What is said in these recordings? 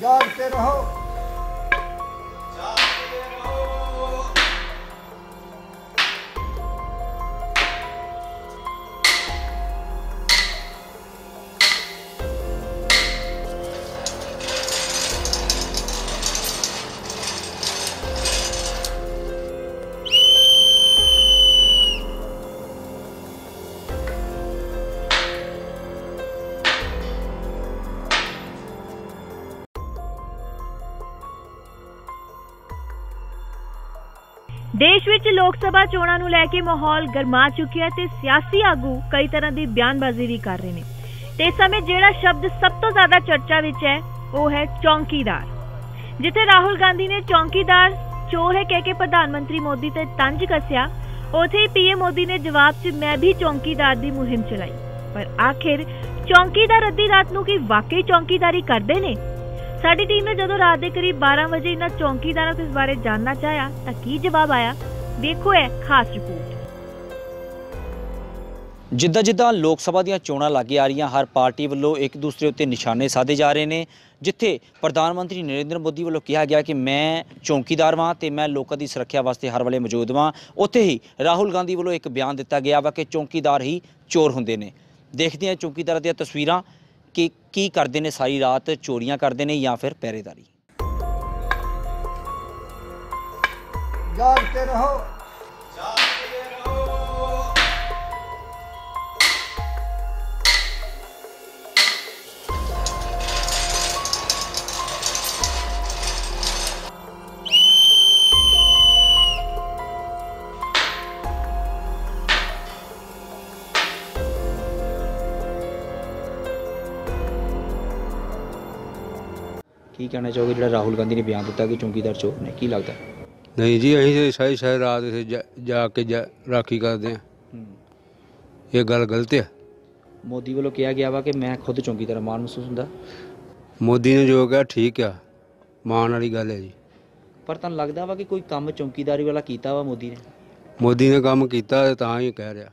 ਜਾਗਤੇ ਰਹੋ। ਦੇਸ਼ ਵਿੱਚ ਲੋਕ ਸਭਾ ਚੋਣਾਂ ਨੂੰ ਲੈ ਕੇ ਮਾਹੌਲ ਗਰਮਾ ਚੁੱਕਿਆ ਤੇ ਸਿਆਸੀ ਆਗੂ ਕਈ ਤਰ੍ਹਾਂ ਦੀ ਬਿਆਨਬਾਜ਼ੀ ਵੀ ਕਰ ਰਹੇ ਨੇ। ਤੇ ਇਸ ਸਮੇਂ ਜਿਹੜਾ ਸ਼ਬਦ ਸਭ ਤੋਂ ਜ਼ਿਆਦਾ ਚਰਚਾ ਵਿੱਚ ਹੈ, ਉਹ ਹੈ ਚੌਂਕੀਦਾਰ। ਜਿੱਥੇ ਰਾਹੁਲ ਗਾਂਧੀ ਨੇ ਚੌਂਕੀਦਾਰ ਚੋਰ ਹੈ ਕਹਿ ਕੇ ਪ੍ਰਧਾਨ ਮੰਤਰੀ ਮੋਦੀ ਤੇ ਤੰਜ ਕੱਸਿਆ, ਉਥੇ ਹੀ ਪੀਐਮ ਮੋਦੀ ਨੇ ਜਵਾਬ 'ਚ ਮੈਂ ਵੀ ਚੌਂਕੀਦਾਰ ਦੀ ਮੁਹਿੰਮ ਚਲਾਈ। ਪਰ ਆਖਿਰ ਚੌਂਕੀਦਾਰ ਅੱਧੀ ਰਾਤ ਨੂੰ ਕੀ ਵਾਕਈ ਚੌਂਕੀਦਾਰੀ ਕਰਦੇ ਨੇ? ਸਾਡੀ ਟੀਮ ਨੇ ਜਦੋਂ ਰਾਤ ਦੇ ਕਰੀਬ 12 ਵਜੇ ਇਹਨਾਂ ਚੌਂਕੀਦਾਰਾਂ ਤੋਂ ਇਸ ਬਾਰੇ ਜਾਣਨਾ ਚਾਹਿਆ, ਤਾਂ ਕੀ ਜਵਾਬ ਆਇਆ? ਵੇਖੋ ਇਹ ਖਾਸ ਰਿਪੋਰਟ। ਜਿੱਦਾਂ ਜਿੱਦਾਂ ਲੋਕ ਸਭਾ ਦੀਆਂ ਚੋਣਾਂ ਲੱਗੇ ਆ ਰਹੀਆਂ, ਹਰ ਪਾਰਟੀ ਵੱਲੋਂ ਇੱਕ ਦੂਸਰੇ ਉੱਤੇ ਨਿਸ਼ਾਨੇ ਸਾਧੇ ਜਾ ਰਹੇ ਨੇ, ਜਿੱਥੇ ਪ੍ਰਧਾਨ ਮੰਤਰੀ ਨਰਿੰਦਰ ਮੋਦੀ ਵੱਲੋਂ ਕਿਹਾ ਗਿਆ ਕਿ ਮੈਂ ਚੌਕੀਦਾਰ ਵਾਂ ਤੇ ਮੈਂ ਲੋਕਾਂ ਦੀ ਸੁਰੱਖਿਆ ਵਾਸਤੇ ਹਰ ਵੇਲੇ ਮੌਜੂਦ ਵਾਂ। ਉੱਥੇ ਹੀ ਰਾਹੁਲ ਗਾਂਧੀ ਵੱਲੋਂ ਇੱਕ ਬਿਆਨ ਦਿੱਤਾ ਗਿਆ ਵਾ ਕਿ ਚੌਕੀਦਾਰ ਹੀ ਚੋਰ ਹੁੰਦੇ ਨੇ। ਦੇਖਦੇ ਹਾਂ ਚੌਂਕੀਦਾਰਾਂ ਦੀਆਂ ਤਸਵੀਰਾਂ। ਕਿ ਕੀ ਕਰਦੇ ਨੇ? ਸਾਰੀ ਰਾਤ ਚੋਰੀਆਂ ਕਰਦੇ ਨੇ ਜਾਂ ਫਿਰ ਪਹਿਰੇਦਾਰੀ? ਜਾਗਤੇ ਰਹੋ। ਕੀ ਕਹਿਣਾ ਚਾਹੋਗੇ ਜਿਹੜਾ ਰਾਹੁਲ ਗਾਂਧੀ ਨੇ ਬਿਆਨ ਦਿੱਤਾ ਕਿ ਚੌਂਕੀਦਾਰ ਚੋਰ ਨੇ? ਕੀ ਲੱਗਦਾ? ਨਹੀਂ ਜੀ ਅਸੀਂ ਤੇ ਸਾਰੀ ਸਾਰੀ ਰਾਤ ਇੱਥੇ ਜਾ- ਜਾ ਕੇ ਜਾ- ਰਾਖੀ ਕਰਦੇ ਆ ਇਹ ਗੱਲ ਗਲਤ ਹੈ। ਮੋਦੀ ਵੱਲੋਂ ਕਿਹਾ ਗਿਆ ਵਾ ਕਿ ਮੈਂ ਖੁਦ ਚੌਂਕੀਦਾਰ ਹਾਂ। ਮਾਣ ਮਹਿਸੂਸ ਹੁੰਦਾ? ਮੋਦੀ ਨੇ ਜੋ ਕਿਹਾ ਠੀਕ ਆ। ਮਾਣ ਵਾਲੀ ਗੱਲ ਹੈ ਜੀ। ਪਰ ਤੁਹਾਨੂੰ ਲੱਗਦਾ ਵਾ ਕਿ ਕੋਈ ਕੰਮ ਚੌਂਕੀਦਾਰੀ ਵਾਲਾ ਕੀਤਾ ਵਾ ਮੋਦੀ ਨੇ? ਮੋਦੀ ਨੇ ਕੰਮ ਕੀਤਾ ਤੇ ਤਾਂ ਹੀ ਕਹਿ ਰਿਹਾ।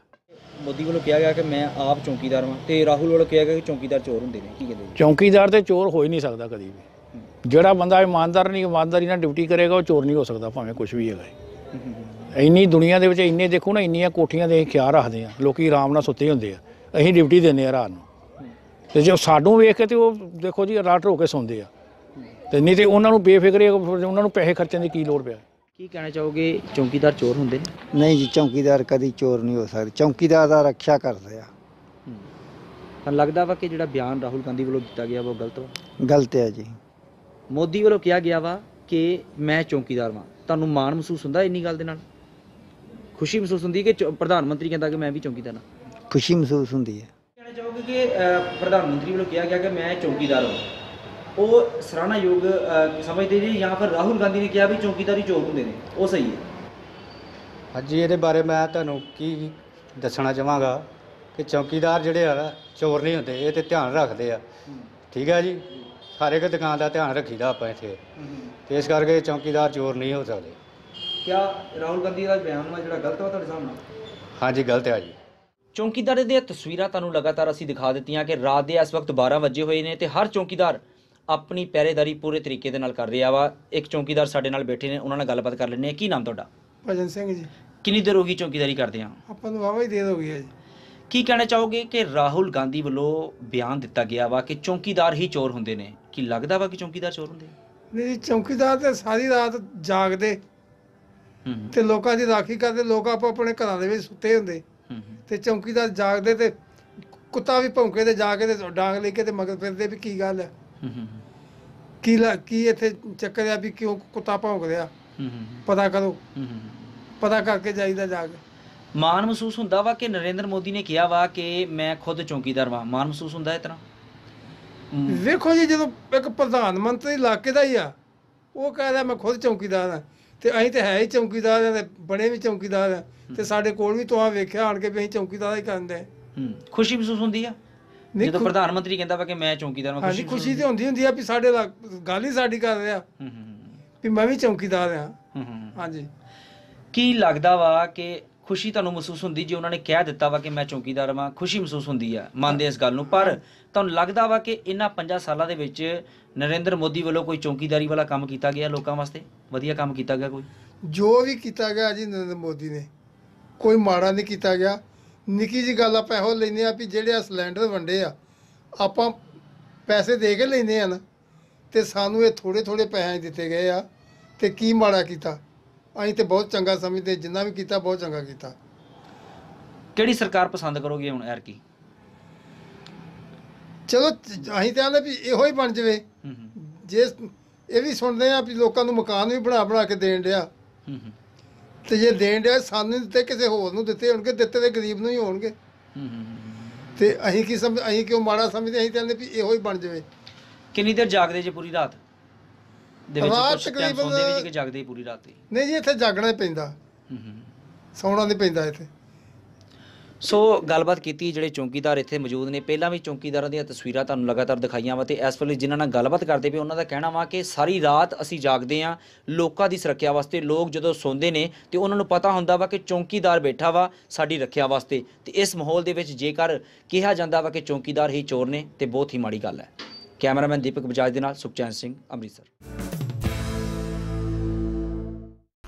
ਮੋਦੀ ਵੱਲੋਂ ਕਿਹਾ ਗਿਆ ਕਿ ਮੈਂ ਆਪ ਚੌਂਕੀਦਾਰ ਹਾਂ ਤੇ ਰਾਹੁਲ ਵੱਲੋਂ ਕਿਹਾ ਗਿਆ ਕਿ ਚੌਂਕੀਦਾਰ ਚੋਰ ਹੁੰਦੇ ਨੇ। ਕੀ ਕਹਿੰਦੇ ਜੀ? ਚੌਂਕੀਦਾਰ ਤੇ ਚੋਰ ਹੋ ਹੀ ਨਹੀਂ ਸਕਦਾ ਕਦੀ ਵੀ। ਜਿਹੜਾ ਬੰਦਾ ਇਮਾਨਦਾਰ ਨਹੀਂ ਇਮਾਨਦਾਰੀ ਨਾਲ ਡਿਊਟੀ ਕਰੇਗਾ ਉਹ ਚੋਰ ਨਹੀਂ ਹੋ ਸਕਦਾ ਭਾਵੇਂ ਕੁਝ ਵੀ ਹੈਗਾ। ਇੰਨੀ ਦੁਨੀਆ ਦੇ ਵਿੱਚ ਇੰਨੇ ਦੇਖੋ ਨਾ ਇੰਨੀਆਂ ਕੋਠੀਆਂ ਦੇ ਅਸੀਂ ਖਿਆਲ ਰੱਖਦੇ ਆ ਲੋਕੀ ਆਰਾਮ ਨਾਲ ਸੁੱਤੇ ਹੁੰਦੇ ਆ। ਅਸੀਂ ਡਿਊਟੀ ਦਿੰਦੇ ਆ ਰਾਤ ਨੂੰ। ਤੇ ਜੇ ਸਾਨੂੰ ਵੇਖ ਕੇ ਤੇ ਉਹ ਦੇਖੋ ਜੀ ਰਾਤ ਹੋ ਕੇ ਸੌਂਦੇ ਆ। ਤੇ ਨਹੀਂ ਤੇ ਉਹਨਾਂ ਨੂੰ ਬੇਫਿਕਰੇ ਉਹਨਾਂ ਨੂੰ ਪੈਸੇ ਖਰਚਣ ਦੀ ਕੀ ਲੋੜ ਪਿਆ? ਕੀ ਕਹਿਣਾ ਚਾਹੋਗੇ ਚੌਂਕੀਦਾਰ ਚੋਰ ਹੁੰਦੇ ਨੇ? ਨਹੀਂ ਜੀ ਚੌਂਕੀਦਾਰ ਕਦੀ ਚੋਰ ਨਹੀਂ ਹੋ ਸਕਦਾ। ਚੌਂਕੀਦਾਰ ਦਾ ਰੱਖਿਆ ਕਰਦੇ ਆ। ਤੁਹਾਨੂੰ ਲੱਗਦਾ ਵਾ ਕਿ ਜਿਹੜਾ ਬਿਆਨ ਰਾਹੁਲ ਗਾਂਧੀ ਵੱਲੋਂ ਦਿੱਤਾ ਗਿਆ ਵਾ ਉਹ ਗਲਤ ਵਾ? ਗਲਤ ਹੈ ਜੀ। ਮੋਦੀ ਵੱਲੋਂ ਕਿਹਾ ਗਿਆ ਵਾ ਕਿ ਮੈਂ ਚੌਂਕੀਦਾਰ ਵਾਂ। ਤੁਹਾਨੂੰ ਮਾਣ ਮਹਿਸੂਸ ਹੁੰਦਾ ਇੰਨੀ ਗੱਲ ਦੇ ਨਾਲ? ਖੁਸ਼ੀ ਮਹਿਸੂਸ ਹੁੰਦੀ ਕਿ ਚੌ- ਪ੍ਰਧਾਨ ਮੰਤਰੀ ਕਹਿੰਦਾ ਕਿ ਮੈਂ ਵੀ ਚੌਂਕੀਦਾਰ ਹਾਂ? ਖੁਸ਼ੀ ਮਹਿਸੂਸ ਹੁੰਦੀ ਹੈ। ਕਹਿਣਾ ਚਾਹੋਗੇ ਕਿ ਅ, ਪ੍ਰਧਾਨ ਮੰਤਰੀ ਵੱਲੋਂ ਕਿਹਾ ਗਿਆ ਕਿ ਮੈਂ ਚੌਂਕੀਦਾਰ ਹਾਂ? ਉਹ ਸਰਾਹਨਾਯੋਗ ਅ, ਸਮਝਦੇ ਜੀ ਜਾਂ ਫਿਰ ਰਾਹੁਲ ਗਾਂਧੀ ਨੇ ਕਿਹਾ ਵੀ ਚੌਂਕੀਦਾਰੀ ਚੋਰ ਹੁੰਦੇ ਨੇ? ਉਹ ਸਹੀ ਹੈ। ਹਾਂਜੀ ਇਹਦੇ ਬਾਰੇ ਮੈਂ ਤੁਹਾਨੂੰ ਕੀ ਦੱਸਣਾ ਚਾਹਾਂਗਾ ਕਿ ਚੌਕੀਦਾਰ ਜਿਹੜੇ ਆ ਨਾ ਚੋਰ ਨਹੀਂ ਹੁੰਦੇ ਇਹ ਤੇ ਧਿਆਨ ਰੱਖਦੇ ਆ। ਠੀਕ ਹੈ ਜੀ? ਸਾਰੇ ਇੱਕ ਦੁਕਾਨ ਦਾ ਧਿਆਨ ਰੱਖੀਦਾ ਆਪਾਂ ਇੱਥੇ। ਤੇ ਇਸ ਕਰਕੇ ਚੌਕੀਦਾਰ ਚੋਰ ਨਹੀਂ ਹੋ ਸਕਦੇ। ਕਿਆ ਰਾਹੁਲ ਗਾਂਧੀ ਦਾ ਬਿਆਨ ਵਾ ਜਿਹੜਾ ਗਲਤ ਵਾ ਤੁਹਾਡੇ ਸਾਹਮਣੇ? ਹਾਂਜੀ ਗਲਤ ਹੈ ਜੀ। ਚੌਂਕੀਦਾਰ ਦੀਆਂ ਤਸਵੀਰਾਂ ਤੁਹਾਨੂੰ ਲਗਾਤਾਰ ਅਸੀਂ ਦਿਖਾ ਦਿੱਤੀਆਂ ਕਿ ਰਾਤ ਦੇ ਇਸ ਵਕਤ 12 ਵਜੇ ਹੋਏ ਨੇ ਤੇ ਹਰ ਚੌਂਕੀਦਾਰ ਆਪਣੀ ਪਹਿਰੇਦਾਰੀ ਪੂਰੇ ਤਰੀਕੇ ਦੇ ਨਾਲ ਕਰ ਰਿਹਾ ਵਾ। ਇੱਕ ਚੌਂਕੀਦਾਰ ਸਾਡੇ ਨਾਲ ਬੈਠੇ ਨੇ ਉਹਨਾਂ ਨਾਲ ਗੱਲਬਾਤ ਕਰ ਲੈਂਦੇ ਆ ਕੀ ਨਾਮ ਤੁਹਾਡਾ? ਭਜਨ ਸਿੰਘ ਜੀ। ਕਿੰਨੀ ਦੇਰ ਹੋ ਗਈ ਚੌਂਕੀਦਾਰੀ ਕਰਦੇ ਆ? ਆਪਾਂ ਨੂੰ ਵਾਵਾ ਹੀ ਦੇਰ ਹੋ ਗਈ ਹੈ ਜੀ। ਕੀ ਕਹਿਣਾ ਚਾਹੋਗੇ ਕਿ ਰਾਹੁਲ ਗਾਂਧੀ ਵੱਲੋਂ ਬਿਆਨ ਦਿੱਤਾ ਗਿਆ ਵਾ ਕਿ ਚੌਂਕੀਦਾਰ ਹੀ ਚੋਰ ਹੁੰਦੇ ਨੇ? ਕੀ ਲੱਗਦਾ ਵਾ ਕਿ ਚੌਂਕੀਦਾਰ ਚੋਰ ਹੁੰਦੇ ਨਹੀਂ ਜੀ ਚੌਕੀਦਾਰ ਤੇ ਸਾਰੀ ਰਾਤ ਜਾਗਦੇ ਹੂੰ ਤੇ ਲੋਕਾਂ ਦੀ ਰਾਖੀ ਕਰਦੇ ਲੋਕ ਆਪੋ ਆਪਣੇ ਘਰਾਂ ਦੇ ਵਿੱਚ ਸੁੱਤੇ ਹੁੰਦੇ। ਹੂੰ ਤੇ ਚੌਕੀਦਾਰ ਜਾਗਦੇ ਤੇ ਕੁੱਤਾ ਵੀ ਭੌਂਕੇ ਤੇ ਜਾ ਕੇ ਤੇ ਡਾਂਗ ਲੈ ਕੇ ਤੇ ਮਗਰ ਫਿਰਦੇ ਵੀ ਕੀ ਗੱਲ ਹੈ ਹੂੰ ਹੂੰ। ਕੀ ਲਾ- ਕੀ ਇੱਥੇ ਚੱਕਰ ਆ ਵੀ ਕਿਉਂ ਕੁੱਤਾ ਭੌਂਕ ਰਿਹਾ? ਹੂੰ ਪਤਾ ਕਰੋ। ਹੂੰ। ਪਤਾ ਕਰਕੇ ਜਾਈਦਾ ਜਾ ਕੇ। ਮਾਣ ਮਹਿਸੂਸ ਹੁੰਦਾ ਵਾ ਕਿ ਨਰਿੰਦਰ ਮੋਦੀ ਨੇ ਕਿਹਾ ਵਾ ਕਿ ਮੈਂ ਖੁਦ ਚੌਂਕੀਦਾਰ ਵਾਂ? ਮਾਣ ਮਹਿਸੂਸ ਹੁੰਦਾ ਇਸ ਤਰ੍ਹਾਂ? ਵੇਖੋ ਜੀ ਜਦੋਂ ਇੱਕ ਪ੍ਰਧਾਨ ਮੰਤਰੀ ਇਲਾਕੇ ਦਾ ਹੀ ਆ ਉਹ ਕਹਿ ਰਿਹਾ ਮੈਂ ਖੁਦ ਚੌਕੀਦਾਰ ਆ ਤੇ ਅਸੀਂ ਤੇ ਹੈ ਹੀ ਚੌਕੀਦਾਰ ਆ ਤੇ ਬਣੇ ਵੀ ਚੌਕੀਦਾਰ ਆ ਤੇ ਸਾਡੇ ਕੋਲ ਵੀ ਤੁਹਾਂ ਵੇਖਿਆ ਆਣ ਕੇ ਵੀ ਅਸੀਂ ਚੌਕੀਦਾਰ ਹੀ ਕਰਦੇ ਖੁਸ਼ੀ ਮਹਿਸੂਸ ਹੁੰਦੀ ਆ? ਜਦੋਂ ਪ੍ਰਧਾਨ ਮੰਤਰੀ ਕਹਿੰਦਾ ਵਾ ਕਿ ਮੈਂ ਚੌਂਕੀਦਾਰ ਹਾਂਜੀ ਮਹਿਸੂਸ ਖੁਸ਼ੀ ਤੇ ਹੁੰਦੀ ਹੁੰਦੀ ਆ ਵੀ ਸਾਡੇ ਗੱਲ ਹੀ ਸਾਡੀ ਕਰ ਰਿਹਾ। ਵੀ ਮੈਂ ਵੀ ਚੌਕੀਦਾਰ ਆ ਹਾਂਜੀ। ਕੀ ਲੱਗਦਾ ਵਾ ਕਿ ਖੁਸ਼ੀ ਤੁਹਾਨੂੰ ਮਹਿਸੂਸ ਹੁੰਦੀ ਜੇ ਉਹਨਾਂ ਨੇ ਕਹਿ ਦਿੱਤਾ ਵਾ ਕਿ ਮੈਂ ਚੌਕੀਦਾਰ ਵਾਂ, ਖੁਸ਼ੀ ਮਹਿਸੂਸ ਹੁੰਦੀ ਆ, ਮੰਨਦੇ ਇਸ ਗੱਲ ਨੂੰ। ਪਰ ਤੁਹਾਨੂੰ ਲੱਗਦਾ ਵਾ ਕਿ ਇਹਨਾਂ 5 ਸਾਲਾਂ ਦੇ ਵਿੱਚ ਨਰਿੰਦਰ ਮੋਦੀ ਵੱਲੋਂ ਕੋਈ ਚੌਕੀਦਾਰੀ ਵਾਲਾ ਕੰਮ ਕੀਤਾ ਗਿਆ ਲੋਕਾਂ ਵਾਸਤੇ? ਵਧੀਆ ਕੰਮ ਕੀਤਾ ਗਿਆ ਕੋਈ? ਜੋ ਵੀ ਕੀਤਾ ਗਿਆ ਜੀ ਨਰਿੰਦਰ ਮੋਦੀ ਨੇ। ਕੋਈ ਮਾੜਾ ਨਹੀਂ ਕੀਤਾ ਗਿਆ। ਨਿੱਕੀ ਜੀ ਗੱਲ ਆਪਾਂ ਇਹੋ ਲੈਨੇ ਆ ਵੀ ਜਿਹੜੇ ਆ ਸਿਲੰਡਰ ਵੰਡੇ ਆ, ਆਪਾਂ ਪੈਸੇ ਦੇ ਕੇ ਲੈਨੇ ਆ ਨਾ, ਤੇ ਸਾਨੂੰ ਇਹ ਥੋੜੇ ਥੋੜੇ ਪੈਸੇ ਦਿੱਤੇ ਗਏ ਆ, ਤੇ ਕੀ ਮਾੜਾ ਕੀਤਾ? ਅਸੀਂ ਤੇ ਬਹੁਤ ਚੰਗਾ ਸਮਝਦੇ ਜਿੰਨਾ ਵੀ ਕੀਤਾ ਬਹੁਤ ਚੰਗਾ ਕੀਤਾ। ਕਿਹੜੀ ਸਰਕਾਰ ਪਸੰਦ ਕਰੋਗੇ ਹੁਣ ਐਰ ਕੀ ਚਲੋ ਤ- ਅਸੀਂ ਤਾਂ ਆਂਦੇ ਵੀ ਇਹੋ ਹੀ ਬਣ ਜਵੇ। ਹੂੰ ਹੂੰ। ਜੇ ਇਹ ਵੀ ਸੁਣਦੇ ਆ ਵੀ ਲੋਕਾਂ ਨੂੰ ਮਕਾਨ ਵੀ ਬਣਾ ਬਣਾ ਕੇ ਦੇਣ ਡਿਆ। ਹੂੰ ਹੂੰ। ਤੇ ਜੇ ਦੇਣ ਡਿਆ ਸਾਨੂੰ ਨਹੀਂ ਦਿੱਤੇ ਕਿਸੇ ਹੋਰ ਨੂੰ ਦਿੱਤੇ ਹੋਣਗੇ ਦਿੱਤੇ ਤੇ ਗਰੀਬ ਨੂੰ ਹੀ ਹੋਣਗੇ। ਹੂੰ ਹੂੰ ਤੇ ਅਸੀਂ ਕੀ ਸਮਝ ਅਸੀਂ ਕਿਉਂ ਮਾੜਾ ਸਮਝਦੇ? ਅਸੀਂ ਕਹਿੰਦੇ ਵੀ ਇਹੋ ਹੀ ਬਣ ਜਾਵੇ। ਕਿੰਨੀ ਦੇਰ ਜਾਗਦੇ ਜੇ ਪੂਰੀ ਰਾਤ? ਦੇ ਵਿੱਚ ਰਾਤ ਕੁਝ ਟਾਈਮ ਤਕਰੀਬਨ- ਸੌਂਦੇ ਵੀ ਜੀ ਕਿ ਜਾਗਦੇ ਹੀ ਪੂਰੀ ਰਾਤ ਹੀ? ਨਹੀਂ ਜੀ ਇੱਥੇ ਜਾਗਣਾ ਹੀ ਪੈਂਦਾ। ਹੂੰ ਹੂੰ। ਸੌਣਾ ਨਹੀਂ ਪੈਂਦਾ ਇੱਥੇ। ਸੋ ਗੱਲਬਾਤ ਕੀਤੀ ਜਿਹੜੇ ਚੌਕੀਦਾਰ ਇੱਥੇ ਮੌਜੂਦ ਨੇ। ਪਹਿਲਾਂ ਵੀ ਚੌਕੀਦਾਰਾਂ ਦੀਆਂ ਤਸਵੀਰਾਂ ਤੁਹਾਨੂੰ ਲਗਾਤਾਰ ਦਿਖਾਈਆਂ ਵਾ ਤੇ ਇਸ ਵੇਲੇ ਜਿਨ੍ਹਾਂ ਨਾਲ ਗੱਲਬਾਤ ਕਰਦੇ ਪਏ ਉਹਨਾਂ ਦਾ ਕਹਿਣਾ ਵਾ ਕਿ ਸਾਰੀ ਰਾਤ ਅਸੀਂ ਜਾਗਦੇ ਆ ਲੋਕਾਂ ਦੀ ਸੁਰੱਖਿਆ ਵਾਸਤੇ। ਲੋਕ ਜਦੋਂ ਸੌਂਦੇ ਨੇ ਤੇ ਉਹਨਾਂ ਨੂੰ ਪਤਾ ਹੁੰਦਾ ਵਾ ਕਿ ਚੌਕੀਦਾਰ ਬੈਠਾ ਵਾ ਸਾਡੀ ਰੱਖਿਆ ਵਾਸਤੇ। ਤੇ ਇਸ ਮਾਹੌਲ ਦੇ ਵਿੱਚ ਜੇਕਰ ਕਿਹਾ ਜਾਂਦਾ ਵਾ ਕਿ ਚੌਕੀਦਾਰ ਹੀ ਚੋਰ ਨੇ ਤੇ ਬਹੁਤ ਹੀ ਮਾੜੀ ਗੱਲ ਹੈ। ਕੈਮਰਾਮੈਨ ਦੀਪਕ ਬਜਾਜ ਦੇ ਨਾਲ ਸੁਖਚੈਨ ਸਿੰਘ ਅੰਮ੍ਰਿਤਸਰ।